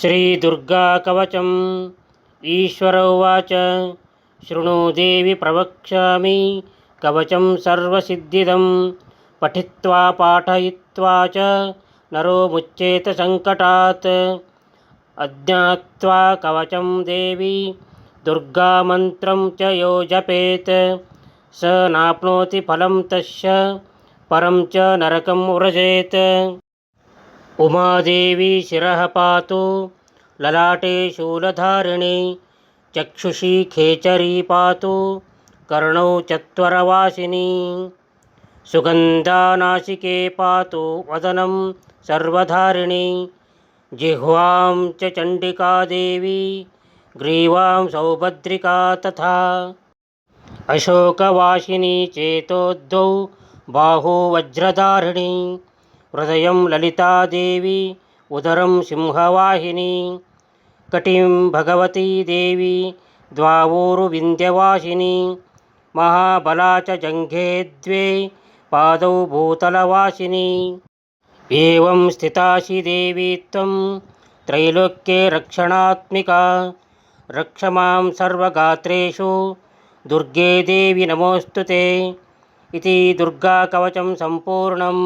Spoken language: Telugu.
श्रीदुर्गाकवचम् ईश्वर उवाच शृणु देवि प्रवक्ष्यामि कवचं सर्वसिद्धिदं पठित्वा पाठयित्वा च नरो मुच्येत सङ्कटात् अज्ञात्वा कवचं देवी दुर्गामन्त्रं च यो जपेत् स नाप्नोति फलं तस्य परं च नरकं व्रजेत् उमादेवी शिरः पातु ललाटे शूलधारिणी चक्षुषी खेचरी पातु कर्णौ चत्वरवासिनी। सुगन्धानासिके पातु वदनं सर्वधारिणी जिह्वां च चण्डिका देवी ग्रीवां सौभद्रिका तथा। अशोकवासिनी चेतोद्वौ बाहू హృదయం లలితాదేవి ఉదరం సింహవాహిని కటిం భగవతీదేవి ద్వావూరు వింధ్యవాసిని మహాబలా చ జంఘే ద్వే పాదౌ భూతలవాసిని ఏం స్థితాసి దేవి త్వం త్రైలోక్యే రక్షణాత్మిక రక్ష మాం సర్వగాత్రేషు దుర్గే దేవి నమోస్తు ఇది దుర్గాకవచం సంపూర్ణం.